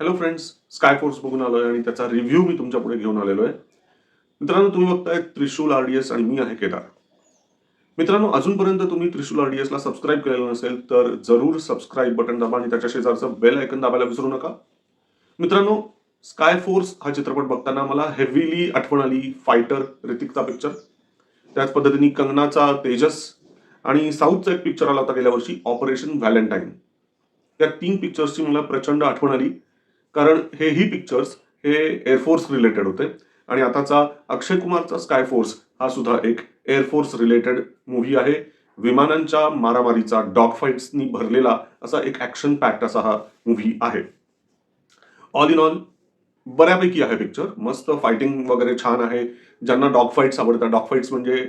Hello friends sky force बघून आहे आणि त्याचा रिव्ह्यू मी तुमच्यापुढे घेऊन आलेलो आहे. मित्रांनो तुम्ही बघताय त्रिशूल आर डी एस आणि मी आहे केदार. मित्रांनो अजूनपर्यंत तुम्ही त्रिशूल आर डी एसला सबस्क्राईब केलेलं नसेल तर जरूर सबस्क्राईब बटन दाबा आणि त्याच्या शेजारचं बेल आयकन दाबायला विसरू नका. मित्रांनो स्काय फोर्स हा चित्रपट बघताना मला हेवीली आठवण आली फायटर ऋतिकचा पिक्चर त्याच पद्धतीने कंगनाचा तेजस आणि साऊथचा एक पिक्चर आला होता गेल्या वर्षी ऑपरेशन व्हॅलेंटाईन या तीन पिक्चर्सची मला प्रचंड आठवण आली. कारण हेही पिक्चर्स हे एअरफोर्स रिलेटेड होते. आणि आताचा अक्षय कुमारचा स्काय फोर्स हा सुद्धा एक एअरफोर्स रिलेटेड मूव्ही आहे. विमानांच्या मारामारीचा डॉग फाईट्सनी भरलेला असा एक ॲक्शन पॅक्ट असा हा मूव्ही आहे. ऑल इन ऑल बऱ्यापैकी आहे पिक्चर मस्त फायटिंग वगैरे छान आहे. ज्यांना डॉग फाईट्स आवडतात डॉग फाईट्स म्हणजे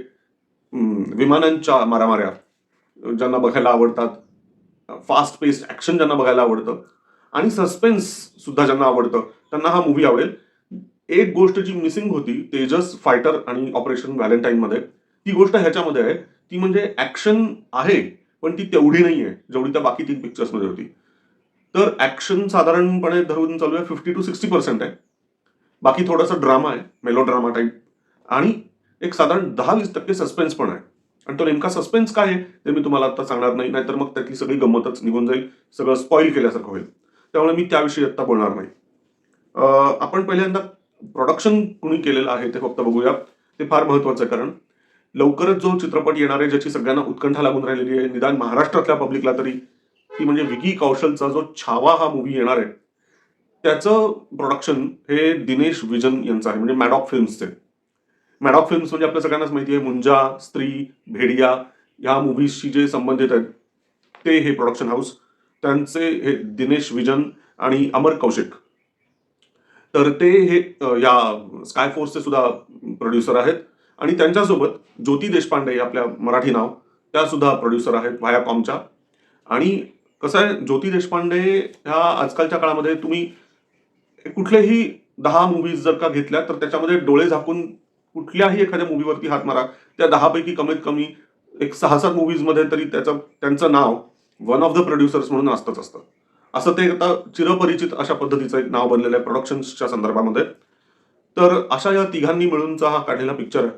विमानांच्या मारामाऱ्या ज्यांना बघायला आवडतात फास्ट पेस्ड ॲक्शन ज्यांना बघायला आवडतं आणि सस्पेन्स सुद्धा ज्यांना आवडतं त्यांना हा मूवी आवडेल. एक गोष्ट जी मिसिंग होती तेजस फायटर आणि ऑपरेशन व्हॅलेंटाईन मध्ये ती गोष्ट ह्याच्यामध्ये आहे. ती म्हणजे ऍक्शन आहे पण ती तेवढी नाही आहे जेवढी त्या बाकी तीन पिक्चर्समध्ये होती. तर ऍक्शन साधारणपणे धरून चालू आहे फिफ्टी टू सिक्स्टी पर्सेंट आहे. बाकी थोडासा ड्रामा आहे मेलो ड्रामा टाईप आणि एक साधारण दहा वीस टक्के सस्पेन्स पण आहे. आणि तो नेमका सस्पेन्स काय आहे ते मी तुम्हाला आता सांगणार नाही नाहीतर मग त्यातली सगळी गंमतच निघून जाईल. सगळं स्पॉईल केल्यासारखं होईल. त्यामुळे मी त्याविषयी आत्ता बोलणार नाही. आपण पहिल्यांदा प्रोडक्शन कुणी केलेलं आहे ते फक्त बघूया. ते फार महत्वाचं आहे कारण लवकरच जो चित्रपट येणार आहे ज्याची सगळ्यांना उत्कंठा लागून राहिलेली आहे निदान महाराष्ट्रातल्या पब्लिकला तरी ती म्हणजे विकी कौशलचा जो छावा हा मूवी येणार आहे त्याचं प्रोडक्शन हे दिनेश विजन यांचं आहे म्हणजे मॅडॉक फिल्म्सचे मॅडॉक फिल्म्स म्हणजे आपल्या सगळ्यांनाच माहिती आहे मुंजा स्त्री भेडिया ह्या मूव्हीजशी जे संबंधित आहेत ते हे प्रोडक्शन हाऊस त्यांचे हे दिनेश विजन आणि अमर कौशिक. तर ते हे या स्काय फोर्सचे सुद्धा प्रोड्युसर आहेत. आणि त्यांच्यासोबत ज्योती देशपांडे आपल्या मराठी नाव त्या सुद्धा प्रोड्युसर आहेत व्हायाकॉमच्या आणि कसं आहे ज्योती देशपांडे ह्या आजकालच्या काळामध्ये तुम्ही कुठलेही दहा मूवीज जर का घेतल्या तर त्याच्यामध्ये डोळे झाकून कुठल्याही एखाद्या मूवीवरती हात मारा. त्या दहापैकी कमीत कमी एक सहा सात मूवीजमध्ये तरी त्याचं त्यांचं नाव वन ऑफ द प्रोड्युसर्स म्हणून असतंच असतं. असं ते आता चिरपरिचित अशा पद्धतीचं एक नाव बनलेलं आहे प्रोडक्शन्सच्या संदर्भामध्ये. तर अशा या तिघांनी मिळूनचा हा काढलेला पिक्चर आहे.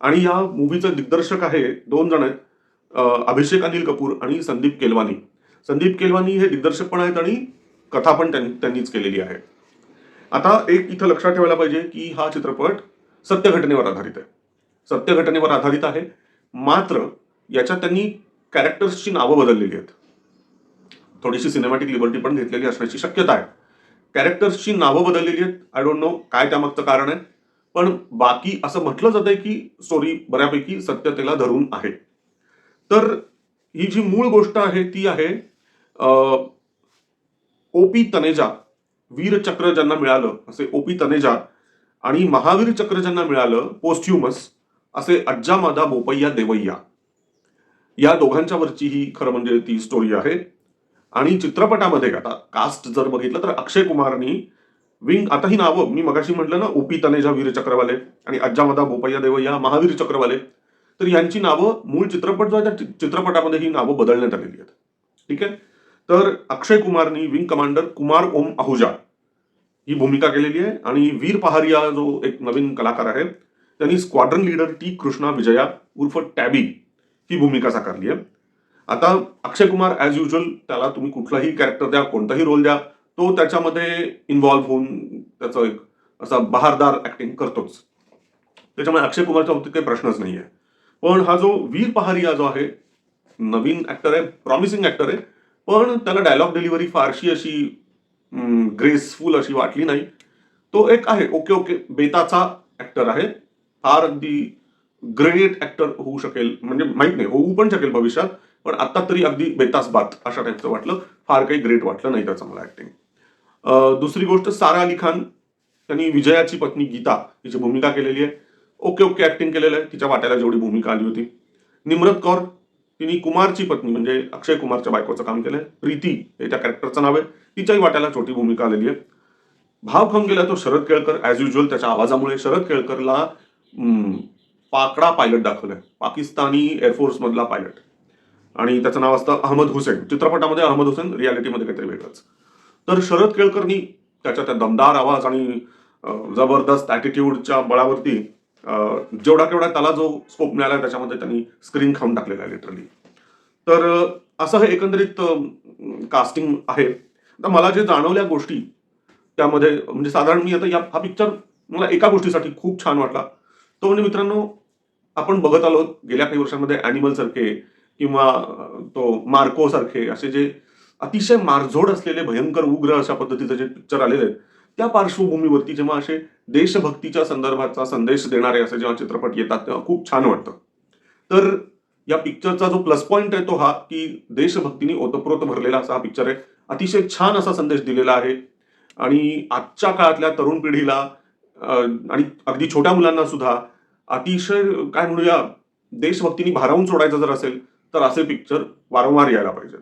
आणि या मूवीचं दिग्दर्शक आहे दोन जण आहेत अभिषेक अनिल कपूर आणि संदीप केलवानी. संदीप केलवानी हे दिग्दर्शक पण आहेत आणि कथा पण त्यां- त्यांनीच केलेली आहे. आता एक इथं लक्षात ठेवायला पाहिजे की हा चित्रपट सत्यघटनेवर आधारित आहे. सत्यघटनेवर आधारित आहे. मात्र याच्यात त्यांनी कॅरेक्टर्सची नावं बदललेली आहेत. थोडीशी सिनेमॅटिक लिबर्टी पण घेतलेली असण्याची शक्यता आहे. कॅरेक्टर्सची नावं बदललेली आहेत. आय डोंट नो काय त्यामागचं कारण आहे. पण बाकी असं म्हटलं जातंय की स्टोरी बऱ्यापैकी सत्यतेला धरून आहे. तर ही जी मूळ गोष्ट आहे ती आहे ओपी तनेजा वीरचक्र ज्यांना मिळालं असे ओपी तनेजा आणि महावीर चक्र ज्यांना मिळालं पोस्ट्युमस असे अज्जामादा बोपय्या देवय्या. या दोघांच्यावरची ही खरं म्हणजे ती स्टोरी आहे. आणि चित्रपटामध्ये आता कास्ट जर बघितलं तर अक्षय कुमारनी विंग आता ही नावं मी मगाशी म्हटलं ना ओपी तनेजा वीर चक्रवाले आणि अज्जामदा बोपय्या देवय्या महावीर चक्रवाले. तर यांची नावं मूळ चित्रपट जो आहे त्या चित्रपटामध्ये ही नावं बदलण्यात आलेली आहेत. ठीक आहे? तर अक्षय कुमारनी विंग कमांडर कुमार ओम आहुजा ही भूमिका केलेली आहे. आणि वीर पहारिया जो एक नवीन कलाकार आहे त्यांनी squadron leader T Krishna Vijaya उर्फ टॅबी ही भूमिका साकारली आहे. आता अक्षय कुमार ॲज युजल त्याला तुम्ही कुठलाही कॅरेक्टर द्या कोणताही रोल द्या तो त्याच्यामध्ये इन्व्हॉल्व्ह होऊन त्याचं एक असा बहारदार ऍक्टिंग करतोच. त्याच्यामुळे अक्षय कुमारच्या बाबतीत काही प्रश्नच नाही आहे. पण हा जो वीर पहारिया जो आहे नवीन ऍक्टर आहे प्रॉमिसिंग ऍक्टर आहे पण त्याला डायलॉग डिलिव्हरी फारशी अशी ग्रेसफुल अशी वाटली नाही. तो एक आहे ओके ओके बेताचा ऍक्टर आहे. फार अगदी ग्रेट ऍक्टर होऊ शकेल म्हणजे माहीत नाही होऊ पण शकेल भविष्यात पण आता तरी अगदी बेतास बात अशा टाईपचं वाटलं. फार काही ग्रेट वाटलं नाही त्याचं मला ऍक्टिंग दुसरी गोष्ट सारा अली खान त्यांनी विजयाची पत्नी गीता हिची भूमिका केलेली आहे. ओके ओके ऍक्टिंग केलेलं आहे. तिच्या वाट्याला जेवढी भूमिका आली होती. निम्रत कौर तिने कुमारची पत्नी म्हणजे अक्षय कुमारच्या बायकोचं काम केलंय. प्रीती हे त्या कॅरेक्टरचं नाव आहे. तिच्याही वाट्याला छोटी भूमिका आलेली आहे. भाव खाऊन गेला तो शरद केळकर. ॲज युजल त्याच्या आवाजामुळे शरद केळकरला पाकडा पायलट दाखवलाय. पाकिस्तानी एअरफोर्समधला पायलट आणि त्याचं नाव असतं अहमद हुसेन. चित्रपटामध्ये अहमद हुसेन रियालिटीमध्ये काहीतरी वेगळंच. तर शरद केळकरनी त्याच्या त्या दमदार आवाज आणि जबरदस्त ॲटिट्यूडच्या बळावरती जेवढा केवढा त्याला जो स्कोप मिळाला त्याच्यामध्ये त्यांनी स्क्रीन खाऊन टाकलेला आहे लिटरली तर असं हे एकंदरीत कास्टिंग आहे. तर मला जे जाणवल्या गोष्टी त्यामध्ये म्हणजे साधारण मी आता या हा पिक्चर मला एका गोष्टीसाठी खूप छान वाटला. तो म्हणजे मित्रांनो आपण बघत आलो गेल्या काही वर्षांमध्ये अॅनिमल सारखे किंवा तो मार्को सारखे असे जे अतिशय मारझोड असलेले भयंकर उग्र अशा पद्धतीचे जे पिक्चर आलेले आहेत त्या पार्श्वभूमीवरती जेव्हा असे देशभक्तीच्या संदर्भाचा संदेश देणारे असे जेव्हा चित्रपट येतात तेव्हा खूप छान वाटतं. तर या पिक्चरचा जो प्लस पॉईंट आहे तो हा की देशभक्तीने ओतप्रोत भरलेला असा हा पिक्चर आहे. अतिशय छान असा संदेश दिलेला आहे. आणि आजच्या काळातल्या तरुण पिढीला आणि अगदी छोट्या मुलांना सुद्धा अतिशय काय म्हणूया देशभक्तीने भारावून सोडायचं जर असेल तर असे पिक्चर वारंवार यायला पाहिजेत.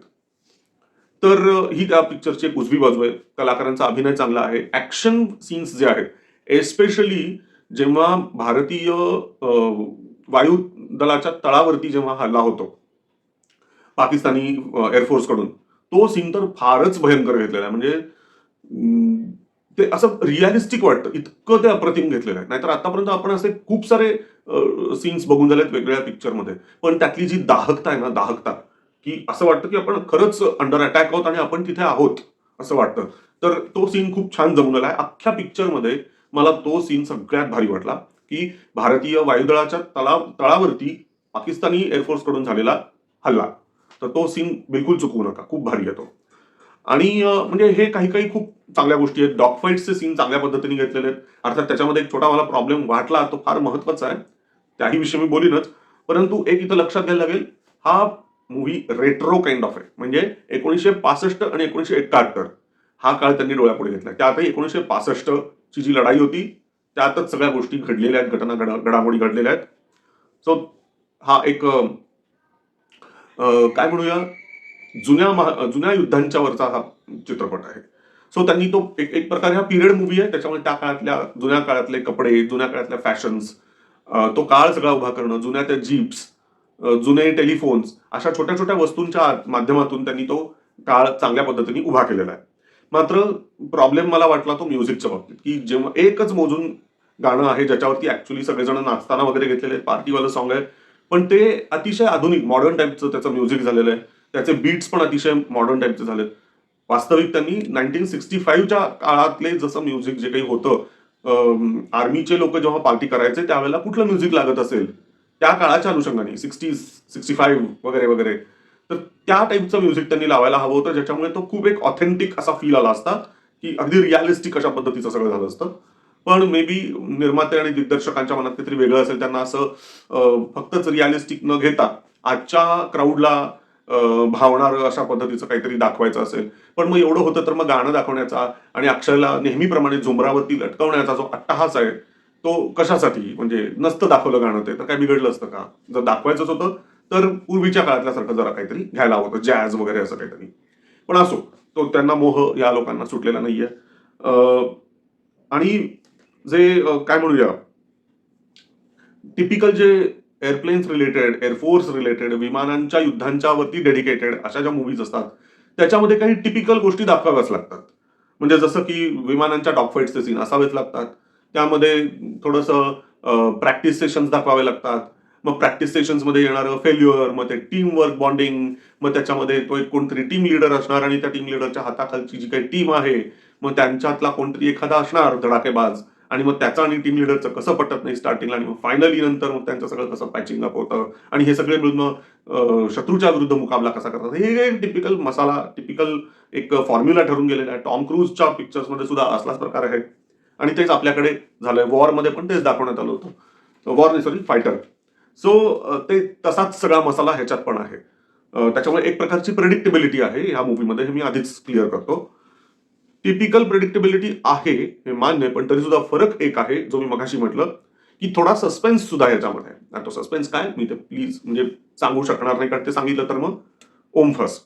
तर ही त्या पिक्चरची एक उजवी बाजू आहे. कलाकारांचा अभिनय चांगला आहे. ॲक्शन सीन्स जे आहेत एस्पेशली जेव्हा भारतीय वायू दलाच्या तळावरती जेव्हा हल्ला होतो पाकिस्तानी एअरफोर्सकडून तो सीन तर फारच भयंकर घेतलेला आहे. म्हणजे ते असं रिअलिस्टिक वाटतं. इतकं ते अप्रतिम घेतलेलं आहे. नाहीतर आतापर्यंत आपण असे खूप सारे सीन्स बघून झालेत वेगवेगळ्या पिक्चरमध्ये पण त्यातली जी दाहकता आहे ना दाहकता की असं वाटतं की आपण खरंच अंडर अटॅक आहोत आणि आपण तिथे आहोत असं वाटतं. तर तो सीन खूप छान जमलेला आहे अख्ख्या पिक्चरमध्ये मला तो सीन सगळ्यात भारी वाटला की भारतीय वायुदळाच्या तळा तळावरती पाकिस्तानी एअरफोर्सकडून झालेला हल्ला. तर तो सीन बिलकुल चुकवू नका. खूप भारी आहे तो. आणि म्हणजे हे काही काही खूप चांगल्या गोष्टी आहेत. डॉग फाईटचे सीन चांगल्या पद्धतीने घेतलेले आहेत. अर्थात त्याच्यामध्ये एक छोटा मला प्रॉब्लेम वाटला तो फार महत्त्वाचा आहे. त्याही विषयी मी बोलीनच. परंतु एक इथं लक्षात घ्यायला लागेल हा मूवी रेट्रो काइंड ऑफ आहे. म्हणजे एकोणीसशे पासष्ट आणि एकोणीसशे एकाहत्तर. हा काळ त्यांनी डोळ्यापुढे घेतला. त्यातही एकोणीसशे पासष्ट ची जी लढाई होती त्यातच सगळ्या गोष्टी घडलेल्या आहेत. घटना घडा घडामोडी घडलेल्या आहेत. सो हा एक काय म्हणूया? जुन्या महा जुन्या युद्धांच्या वरचा हा चित्रपट आहे. सो त्यांनी तो एक एक प्रकारे हा पिरियड मूवी आहे. त्याच्यामुळे त्या काळातल्या जुन्या काळातले कपडे जुन्या काळातल्या फॅशन्स तो काळ सगळा उभा करणं जुन्या त्या जीप्स जुने टेलिफोन्स अशा छोट्या छोट्या वस्तूंच्या माध्यमातून त्यांनी तो काळ चांगल्या पद्धतीने उभा केलेला आहे. मात्र प्रॉब्लेम मला वाटला तो म्युझिकच्या बाबतीत की जेव्हा एकच मोजून गाणं आहे ज्याच्यावरती ऍक्च्युली सगळेजण नाचताना वगैरे घेतलेले पार्टीवालं सॉंग आहे पण ते अतिशय आधुनिक मॉडर्न टाईपचं त्याचं म्युझिक झालेलं आहे. त्याचे बीट्स पण अतिशय मॉडर्न टाईपचे झालेत. वास्तविक त्यांनी नाईन्टीन सिक्स्टी फाईव्हच्या काळातले जसं म्युझिक जे काही होतं आर्मीचे लोक जेव्हा पार्टी करायचे त्यावेळेला कुठलं म्युझिक लागत असेल? त्या काळाच्या अनुषंगाने सिक्स्टी सिक्स्टी फाईव्ह वगैरे वगैरे. तर त्या टाईपचं म्युझिक त्यांनी लावायला हवं होतं ज्याच्यामुळे तो खूप एक ऑथेंटिक असा फील आला असता की अगदी रिअलिस्टिक अशा पद्धतीचं सगळं झालं असतं. पण मे बी निर्माते आणि दिग्दर्शकांच्या मनात काहीतरी वेगळं असेल त्यांना असं फक्तच रिअलिस्टिक न घेता आजच्या क्राऊडला भावणार अशा पद्धतीचं काहीतरी दाखवायचं असेल. पण मग एवढं होतं तर मग गाणं दाखवण्याचा आणि अक्षरला नेहमीप्रमाणे झुमरावरती लटकवण्याचा जो अट्टहास आहे तो कशासाठी? म्हणजे नसतं दाखवलं गाणं ते तर काय बिघडलं असतं का? जर दाखवायचंच होतं तर पूर्वीच्या काळातल्यासारखं जरा काहीतरी घ्यायला हवं होतं जॅज वगैरे असं काहीतरी. पण असो तो त्यांना मोह या लोकांना सुटलेला नाहीये. आणि जे काय म्हणूया? टिपिकल जे एअरप्लेन्स रिलेटेड एअरफोर्स रिलेटेड विमानांच्या युद्धांच्या वरती डेडिकेटेड अशा ज्या मूवीज असतात त्याच्यामध्ये काही टिपिकल गोष्टी दाखवाव्याच लागतात. म्हणजे जसं की विमानांच्या डॉगफाईटचे सीन असावेच लागतात. त्यामध्ये थोडंसं प्रॅक्टिस सेशन्स दाखवावे लागतात. मग प्रॅक्टिस सेशन्समध्ये येणारं फेल्युअर मग ते टीम वर्क बॉन्डिंग मग त्याच्यामध्ये तो एक कोणतरी टीम लिडर असणार आणि त्या टीम लिडरच्या हाताखालची जी काही टीम आहे मग त्यांच्यातला कोणतरी एखादा असणार धडाकेबाज. आणि मग त्याचं आणि टीम लिडरचं कसं पटत नाही स्टार्टिंगला आणि मग फायनली नंतर मग त्यांचं सगळं कसं पॅचिंग अप होतं? आणि हे सगळे मिळून मग शत्रूच्या विरुद्ध मुकाबला कसा करतात? हे एक टिपिकल मसाला टिपिकल एक फॉर्म्युला ठरून गेलेला आहे. टॉम क्रूजच्या पिक्चर्समध्ये सुद्धा असलाच प्रकार आहे. आणि तेच आपल्याकडे झालंय. वॉरमध्ये पण तेच दाखवण्यात आलं होतं. वॉर नाही सॉरी फायटर सो ते तसाच सगळा मसाला ह्याच्यात पण आहे. त्याच्यामुळे एक प्रकारची प्रेडिक्टेबिलिटी आहे ह्या मूवीमध्ये हे मी आधीच क्लिअर करतो. टिपिकल प्रेडिक्टेबिलिटी आहे हे मान्य पण तरी सुद्धा फरक एक आहे जो मी मगाशी म्हटलं की थोडा सस्पेन्स सुद्धा याच्यामध्ये आहे. आणि तो सस्पेन्स काय? मी ते प्लीज म्हणजे सांगू शकणार नाही कारण ते सांगितलं तर मग ओमफस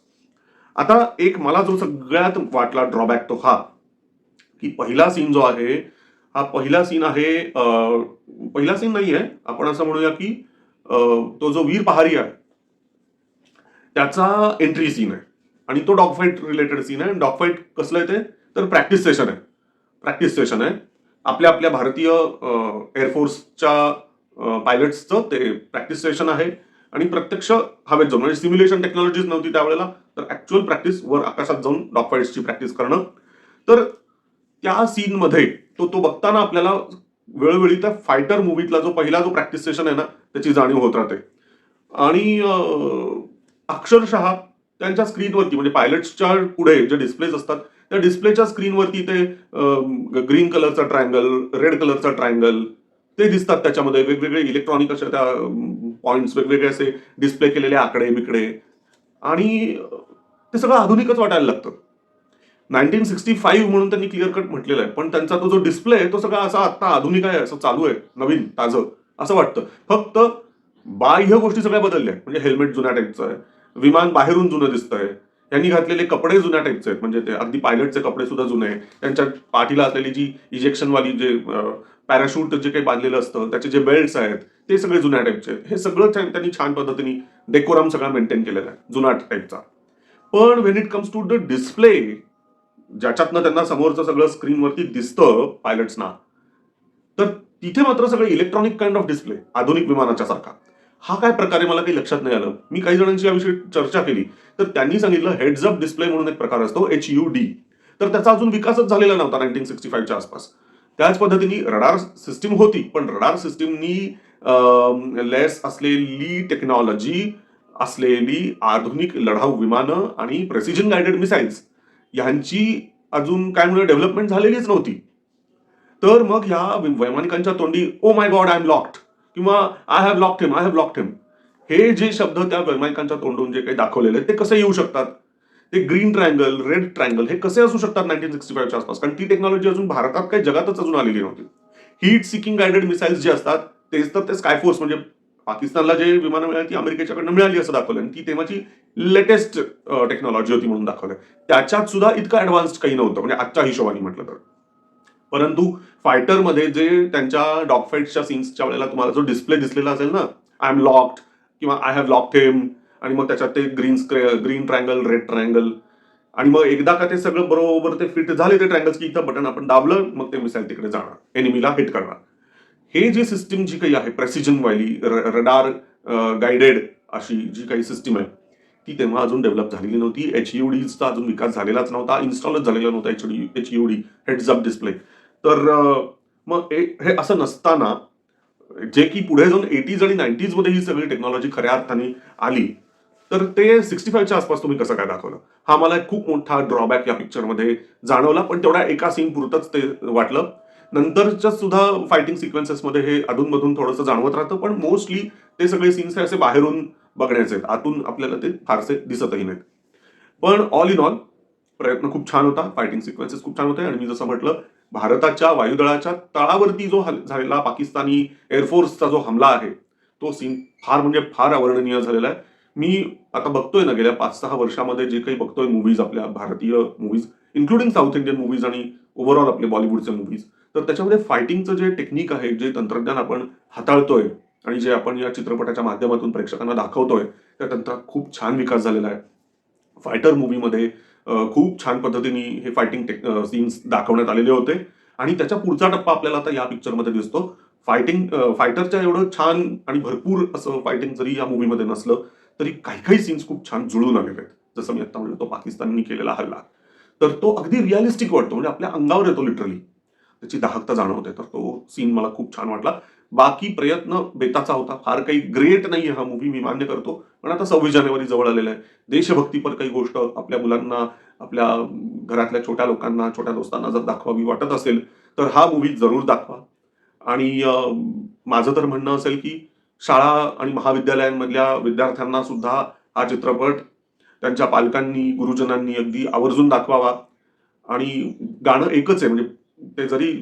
आता एक मला जो सगळ्यात वाटला ड्रॉबॅक तो हा की पहिला सीन जो आहे हा पहिला सीन आहे पहिला सीन नाही आहे आपण असं म्हणूया की तो जो वीर पहारी आहे त्याचा एंट्री सीन आहे. आणि तो डॉग फाईट रिलेटेड सीन आहे. डॉग फाईट कसलं आहे ते? तर प्रॅक्टिस सेशन आहे. प्रॅक्टिस सेशन आहे. आपल्या आपल्या भारतीय एअरफोर्सच्या पायलट्सचं ते प्रॅक्टिस सेशन आहे. आणि प्रत्यक्ष हवेत जाऊन म्हणजे सिम्युलेशन टेक्नॉलॉजीज नव्हती त्यावेळेला तर ऍक्च्युअल प्रॅक्टिस वर आकाशात जाऊन डॉग फाईट्सची प्रॅक्टिस करणं. तर त्या सीनमध्ये तो तो बघताना आपल्याला वेळोवेळी त्या फायटर मूवीतला जो पहिला जो प्रॅक्टिस सेशन आहे ना त्याची जाणीव होत राहते. आणि अक्षरशः त्यांच्या स्क्रीनवरती म्हणजे पायलट्सच्या पुढे जे डिस्प्लेज असतात त्या डिस्प्लेच्या स्क्रीनवरती ते ग्रीन कलरचा ट्रायंगल रेड कलरचा ट्रायंगल ते दिसतात त्याच्यामध्ये. वेगवेगळे इलेक्ट्रॉनिक अशा त्या पॉईंट्स वेगवेगळे असे डिस्प्ले केलेले आकडे बिकडे. आणि ते सगळं आधुनिकच वाटायला लागतं. नाईन्टीन सिक्स्टी फाईव्ह म्हणून त्यांनी क्लिअर कट म्हटलेलं आहे. पण त्यांचा तो जो डिस्प्ले आहे तो सगळा असा आता आधुनिक आहे असं चालू आहे नवीन ताजं असं वाटतं. फक्त बाह्य गोष्टी सगळ्या बदलल्या म्हणजे हेल्मेट जुन्या टाईपचं आहे. विमान बाहेरून जुनं दिसतंय. त्यांनी घातलेले कपडे जुन्या टाईपचे आहेत. म्हणजे ते अगदी पायलटचे कपडे सुद्धा जुने आहे त्यांच्या पाठीला असलेली जी इजेक्शनवाली जे पॅराशूट जे काही बांधलेलं असतं त्याचे जे बेल्ट्स आहेत ते सगळे जुन्या टाईपचे आहेत. हे सगळं त्यांनी छान पद्धतीने डेकोराम सगळा मेंटेन केलेला आहे जुना टाईपचा पण when it comes to the display ज्याच्यातनं त्यांना समोरचं सगळं स्क्रीनवरती दिसतं पायलट्सना तर तिथे मात्र सगळं इलेक्ट्रॉनिक काइंड ऑफ डिस्प्ले आधुनिक विमानाच्या सारखा हा काय प्रकारे मला काही लक्षात नाही आलं. मी काही जणांची याविषयी चर्चा केली. तर त्यांनी सांगितलं हेड्स अप डिस्प्ले म्हणून एक प्रकार असतो एच यू डी तर त्याचा अजून विकासच झालेला नव्हता नाईन्टीन सिक्स्टी फाईव्हच्या आसपास. त्याच पद्धतीने रडार सिस्टीम होती पण रडार सिस्टीमनी लेस असलेली टेक्नॉलॉजी असलेली आधुनिक लढाऊ विमानं आणि प्रेसिजन गायडेड मिसाईल्स यांची अजून काय म्हणून डेव्हलपमेंट झालेलीच नव्हती. तर मग ह्या वैमानिकांच्या तोंडी ओ my God I am locked किंवा I have locked him I have locked him हे जे शब्द त्या वैमानिकांच्या तोंडून जे काही दाखवलेले ते कसे येऊ शकतात? ते ग्रीन ट्रायंगल रेड ट्रायंगल हे कसे असू शकतात नाईन्टीन सिक्स्टी फायव्हच्या आसपास? कारण ती टेक्नॉलॉजी अजून भारतात काही जगातच अजून आलेली नव्हती. हीट सिकिंग गायडेड मिसाईल्स जे असतात तेच तर ते स्कायफोर्स म्हणजे पाकिस्तानला जे विमानं मिळाली ती अमेरिकेच्याकडनं मिळाली असं दाखवलं आणि ती तेव्हाची लेटेस्ट टेक्नॉलॉजी होती म्हणून दाखवलं त्याच्यात सुद्धा इतकं ऍडव्हान्स्ड काही नव्हतं म्हणजे आजच्या हिशोबाने म्हटलं तर. परंतु फायटरमध्ये जे त्यांच्या डॉगफाईटच्या सीन्सच्या वेळेला तुम्हाला जो डिस्प्ले दिसलेला असेल ना आय एम लॉक्ड किंवा आय हॅव लॉक्ड हेम आणि मग त्याच्यात ते green green triangle red triangle आणि मग एकदा का ते सगळं बरोबर ते फिट झाले ते ट्रँगल्स की इथं बटन आपण दाबलं मग ते मिसाईल तिकडे जाणार. एनिमीला हिट करणार. हे जी सिस्टीम जी काही आहे प्रेसिजन वाली रडार गायडेड अशी जी काही सिस्टीम आहे ती तेव्हा अजून डेव्हलप झालेली नव्हती. एच यू डीचा अजून विकास झालेलाच नव्हता. इन्स्टॉलच झालेला नव्हता H D H U D heads up display तर मग हे असं नसताना जे की पुढे जाऊन एटीज आणि नाईन्टीजमध्ये ही सगळी टेक्नॉलॉजी खऱ्या अर्थाने आली तर ते सिक्स्टी फाईव्हच्या आसपास तुम्ही कसं काय दाखवलं? हा मला एक खूप मोठा ड्रॉबॅक या पिक्चरमध्ये जाणवला पण तेवढ्या एका सीन पुरतच ते वाटलं. नंतरच्या सुद्धा फायटिंग सिक्वेन्सेसमध्ये हे अधूनमधून थोडंसं जाणवत राहतं पण मोस्टली ते सगळे सीन्स असे बाहेरून बघण्याचे आहेत. आतून आपल्याला ते फारसे दिसतही नाहीत. पण ऑल इन ऑल प्रयत्न खूप छान होता. फायटिंग सिक्वेन्सेस खूप छान होते. आणि मी जसं म्हटलं भारताच्या वायुदळाच्या तळावरती जो हल- झालेला पाकिस्तानी एअरफोर्सचा जो हमला आहे तो सीन फार म्हणजे फार अवर्णनीय झालेला आहे. मी आता बघतोय ना गेल्या पाच सहा वर्षामध्ये जे काही बघतोय मूवीज आपल्या भारतीय movies including south Indian movies आणि ओव्हरऑल आपले बॉलिवूडचे मूवीज तर त्याच्यामध्ये फायटिंगचं जे टेक्निक आहे जे तंत्रज्ञान आपण हाताळतोय आणि जे आपण या चित्रपटाच्या माध्यमातून प्रेक्षकांना दाखवतोय त्या तंत्रात खूप छान विकास झालेला आहे. फायटर मूवीमध्ये खूप छान पद्धतीने हे फायटिंग टेक सीन्स दाखवण्यात आलेले होते. आणि त्याच्या पुढचा टप्पा आपल्याला आता या पिक्चरमध्ये दिसतो. फायटिंग फायटरच्या एवढं छान आणि भरपूर असं फायटिंग जरी या मूवीमध्ये नसलं तरी काही काही सीन्स खूप छान जुळून आलेले आहेत. जसं मी आता म्हणलं तो पाकिस्ताननी केलेला हल्ला. तर तो अगदी रिअलिस्टिक वाटतो. म्हणजे आपल्या अंगावर येतो लिटरली त्याची दाहकता जाणवते. तर तो सीन मला खूप छान वाटला. बाकी प्रयत्न बेताचा होता. फार काही ग्रेट नाही हा मूवी मी मान्य करतो. पण आता सव्वीस जानेवारी जवळ आलेला आहे. देशभक्तीपर काही गोष्ट आपल्या मुलांना आपल्या घरातल्या छोट्या लोकांना छोट्या दोस्तांना जर दाखवावी वाटत असेल तर हा मूवी जरूर दाखवा. आणि माझं तर म्हणणं असेल की शाळा आणि महाविद्यालयांमधल्या विद्यार्थ्यांना सुद्धा हा चित्रपट त्यांच्या पालकांनी गुरुजनांनी अगदी आवर्जून दाखवावा. आणि गाणं एकच आहे. म्हणजे ते जरी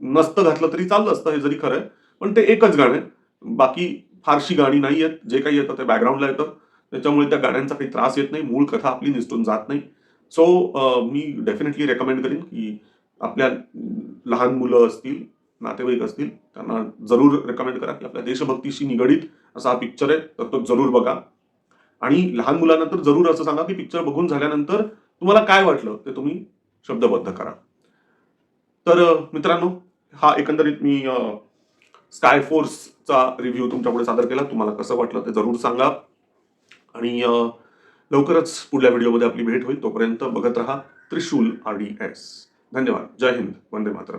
नसतं घातलं तरी चाललं असतं. हे जरी खरं आहे. पण ते एकच गाणं आहे. बाकी फारशी गाणी नाही आहेत. जे काही येतं ते बॅकग्राऊंडला येतं. त्याच्यामुळे त्या गाण्यांचा काही त्रास येत नाही. मूळ कथा आपली निसटून जात नाही. सो मी डेफिनेटली रेकमेंड करीन की आपल्या लहान मुलं असतील नातेवाईक असतील त्यांना जरूर रेकमेंड करा की आपल्या देशभक्तीशी निगडीत असा हा पिक्चर आहे. तर तो जरूर बघा. आणि लहान मुलांना तर जरूर असं सांगा की पिक्चर बघून झाल्यानंतर तुम्हाला काय वाटलं ते तुम्ही शब्दबद्ध करा. तर मित्रांनो हा एकंदरीत मी स्काय फोर्सचा रिव्ह्यू तुमच्यापुढे सादर केला. तुम्हाला कसं वाटलं ते जरूर सांगा. आणि लवकरच पुढल्या व्हिडिओमध्ये आपली भेट होईल. तोपर्यंत बघत राहा त्रिशूल आर डी एस. धन्यवाद. जय हिंद. वंदे मातरम.